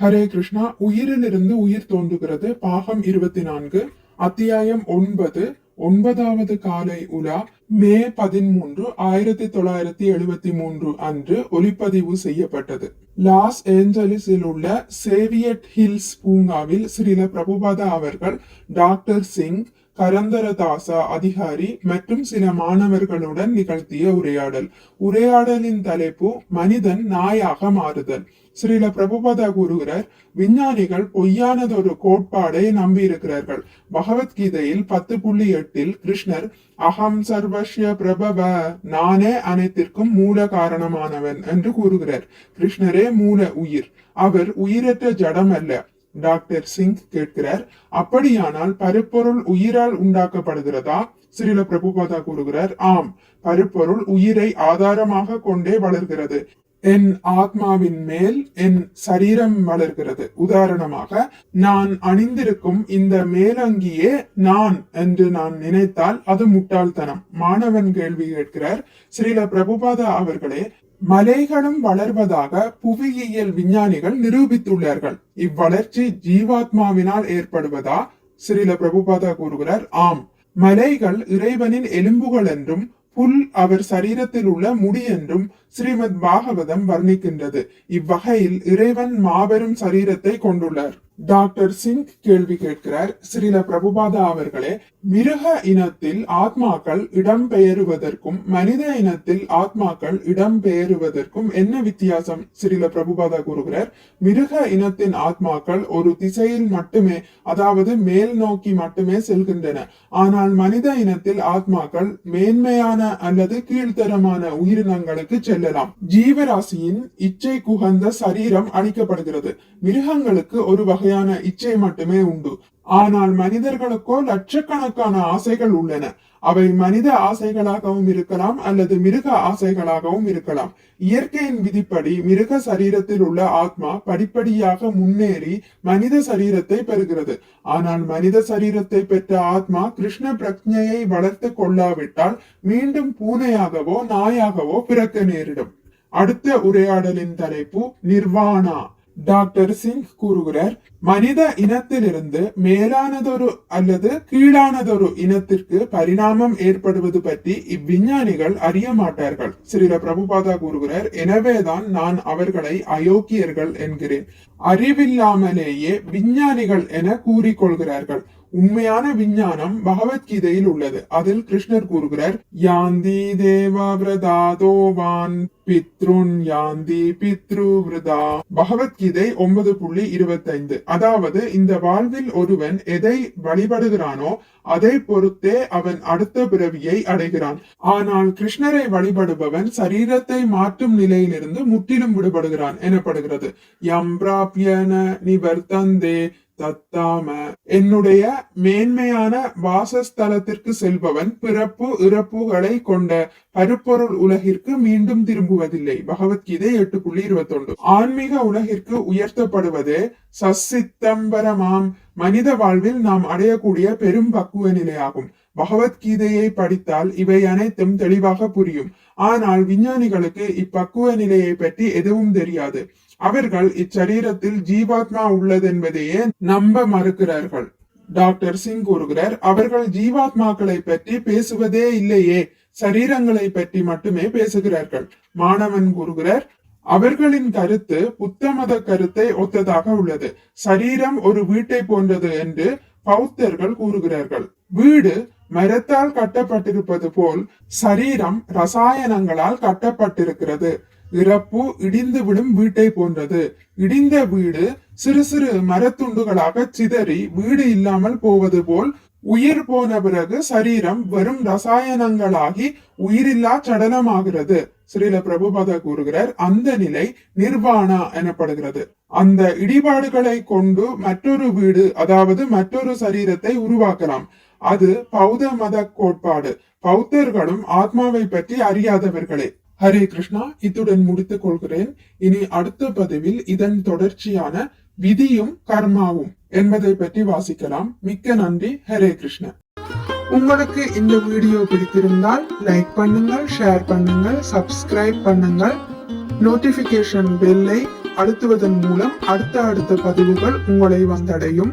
ஹரே கிருஷ்ணா உயிரிலிருந்து உயிர் தோன்றுகிறது. பாகம் இருபத்தி நான்கு அத்தியாயம் ஒன்பது ஒன்பதாவது காலை உலா மே பதிமூன்று ஆயிரத்தி தொள்ளாயிரத்தி எழுபத்தி மூன்று அன்று ஒளிப்பதிவு செய்யப்பட்டது. லாஸ் ஏஞ்சலிஸில் உள்ள சேவியட் ஹில்ஸ் பூங்காவில் ஸ்ரீல பிரபுபாதா அவர்கள் டாக்டர் சிங் கரந்தரதாசா அதிகாரி மற்றும் சில மாணவர்களுடன் நிகழ்த்திய உரையாடல். உரையாடலின் தலைப்பு மனிதன் நாயாக மாறுதல் ஸ்ரீல பிரபுபதா கூறுகிறார் விஞ்ஞானிகள் பொய்யானதொரு கோட்பாடை நம்பியிருக்கிறார்கள். பகவத்கீதையில் பத்து புள்ளி எட்டில் கிருஷ்ணர் அகம் சர்வஸ்ய பிரபவ நானே அனைத்திற்கும் மூல காரணமானவன் என்று கூறுகிறார். கிருஷ்ணரே மூல உயிர். அவர் உயிரற்ற ஜடம் அல்ல டாக்டர் சிங் கேட்கிறார் அப்படியானால் பருப்பொருள் உயிரால் உண்டாக்கப்படுகிறதா? சிறில பிரபுபாதா கூறுகிறார் ஆம் பருப்பொருள் உயிரை ஆதாரமாக கொண்டே வளர்கிறது. என் ஆத்மாவின் மேல் என் சரீரம் வளர்கிறது. உதாரணமாக நான் அணிந்திருக்கும் இந்த மேலங்கியே நான் என்று நான் நினைத்தால் அது முட்டாள்தனம். மாணவன் கேள்வி கேட்கிறார் ஸ்ரீல பிரபுபாதா அவர்களே மலைகளும் வளர்வதாக புவியியல் விஞ்ஞானிகள் நிரூபித்துள்ளார்கள். இவ்வளர்ச்சி ஜீவாத்மாவினால் ஏற்படுவதா? ஸ்ரீல பிரபுபாதா கூறுகிறார் ஆம். மலைகள் இறைவனின் எலும்புகள் என்றும் புல் அவர் சரீரத்தில் உள்ள முடி என்றும் ஸ்ரீமத் பாகவதம் வர்ணிக்கின்றது. இவ்வகையில் இறைவன் மாபெரும் சரீரத்தை கொண்டுள்ளார். டாக்டர் சிங் கேள்வி கேட்கிறார். ஸ்ரீல பிரபுபாதா அவர்களே மிருக இனத்தில் ஆத்மாக்கள் இடம்பெயருவதற்கும் மனித இனத்தில் ஆத்மாக்கள் இடம்பெயருவதற்கும் என்ன வித்தியாசம்? ஸ்ரீல பிரபுபாதா கூறுகிறார். மிருக இனத்தின் ஆத்மாக்கள் ஒரு திசையில் மட்டுமே அதாவது மேல் நோக்கி மட்டுமே செல்கின்றன. ஆனால் மனித இனத்தில் ஆத்மாக்கள் மேன்மையான அல்லது கீழ்த்தரமான உயிரினங்களுக்கு செல்லலாம். ஜீவராசியின் இச்சை குகந்த சரீரம் அளிக்கப்படுகிறது மிருகங்களுக்கு ஒரு வகை வகையான இச்சை மட்டுமே உண்டு. ஆனால் மனிதர்களுக்கோ லட்சக்கணக்கான ஆசைகள் உள்ளன. அவை மனித ஆசைகளாகவும் இருக்கலாம் அல்லது மிருக ஆசைகளாகவும் இருக்கலாம். இயற்கையின் விதிப்படி மிருக சரீரத்தில் உள்ள ஆத்மா படிப்படியாக முன்னேறி மனித சரீரத்தை பெறுகிறது. ஆனால் மனித சரீரத்தை பெற்ற ஆத்மா கிருஷ்ண பிரக்ஞையை வளர்த்து கொள்ளாவிட்டால் மீண்டும் பூனையாகவோ நாயாகவோ பிறக்க நேரிடும். அடுத்த உரையாடலின் தலைப்பு நிர்வாணா. டாக்டர் சிங் கூறுகிறார் மனித இனத்திலிருந்து மேலானதொரு அல்லது கீழானதொரு இனத்திற்கு பரிணாமம் ஏற்படுவது பற்றி இவ்விஞ்ஞானிகள் அறிய மாட்டார்கள். ஸ்ரீல பிரபுபாதா கூறுகிறார் எனவேதான் நான் அவர்களை அயோக்கியர்கள் என்கிறேன். அறிவில்லாமலேயே விஞ்ஞானிகள் என கூறிக்கொள்கிறார்கள். உண்மையான விஞ்ஞானம் பகவத்கீதையில் உள்ளது. அதில் கிருஷ்ணர் கூறுகிறார் யாந்தி தேவா விரதாதோவான் பித்ருன் யாந்தி பித்ரு விரதா. பகவத்கீதை ஒன்பது புள்ளி இருபத்தைந்து. அதாவது இந்த வாழ்வில் ஒருவன் எதை வழிபடுகிறானோ அதை பொறுத்தே அவன் அடுத்த பிறவியை அடைகிறான். ஆனால் கிருஷ்ணரை வழிபடுபவன் சரீரத்தை மாற்றும் நிலையிலிருந்து முற்றிலும் விடுபடுகிறான் எனப்படுகிறது. யம் பிராபியன நிவர்த்தந்தே தத்தாம. என்னுடைய மேன்மையான வாசஸ்தலத்திற்கு செல்பவன் பிறப்பு இறப்புகளை கொண்ட பருப்பொருள் உலகிற்கு மீண்டும் திரும்புவதில்லை. பகவத்கீதை எட்டு புள்ளி இருபத்தி ஒன்று ஆன்மீக உலகிற்கு உயர்த்தப்படுவது சசித்தம்பரமாம். மனித வாழ்வில் நாம் அடையக்கூடிய பெரும் பக்குவ நிலையாகும். பகவத்கீதையை படித்தால் இவை அனைத்தும் தெளிவாக புரியும். ஆனால் விஞ்ஞானிகளுக்கு இப்பக்குவ நிலையை பற்றி எதுவும் தெரியாது. அவர்கள் இச்சரீரத்தில் ஜீவாத்மா உள்ளதென்பதையே நம்ப மறுக்கிறார்கள்? டாக்டர் சிங் கூறுகிறார் அவர்கள் ஜீவாத்மாக்களை பற்றி பேசுவதே இல்லையே சரீரங்களை பற்றி மட்டுமே பேசுகிறார்கள். மாணவன் கூறுகிறார் அவர்களின் கருத்து புத்த மத கருத்தை ஒத்ததாக உள்ளது. சரீரம் ஒரு வீட்டை போன்றது என்று பௌத்தர்கள் கூறுகிறார்கள். வீடு மரத்தால் கட்டப்பட்டிருப்பது போல் சரீரம் ரசாயனங்களால் கட்டப்பட்டிருக்கிறது. இறப்பு இடிந்து விடும் வீட்டை போன்றது. இடிந்த வீடு சிறு சிறு மரத்துண்டுகளாக சிதறி வீடு இல்லாமல் போவது போல் உயிர் போன பிறகு சரீரம் வெறும் ரசாயனங்களாகி உயிரில்லா சடலமாகிறது. ஸ்ரீல பிரபுபத கூறுகிறார் அந்த நிலை நிர்வாணா எனப்படுகிறது. அந்த இடிபாடுகளை கொண்டு மற்றொரு வீடு அதாவது மற்றொரு சரீரத்தை உருவாக்கலாம். அது பௌத்த மத கோட்பாடு. பௌத்தர்களும் ஆத்மாவை பற்றி அறியாதவர்களே. ஹரே கிருஷ்ணா இத்துடன் முடித்துக் கொள்கிறேன். இனி அடுத்த பதிவில் இதன் தொடர்ச்சியான விதியும் கர்மாவும் என்பதை பற்றி வாசிக்கலாம். மிக்க நன்றி ஹரே கிருஷ்ண. உங்களுக்கு இந்த வீடியோ பிடித்திருந்தால் லைக் பண்ணுங்கள் ஷேர் பண்ணுங்கள் சப்ஸ்கிரைப் பண்ணுங்கள். நோட்டிபிகேஷன் பெல்லை அழுத்துவதன் மூலம் அடுத்த அடுத்த பதிவுகள் உங்களை வந்தடையும்.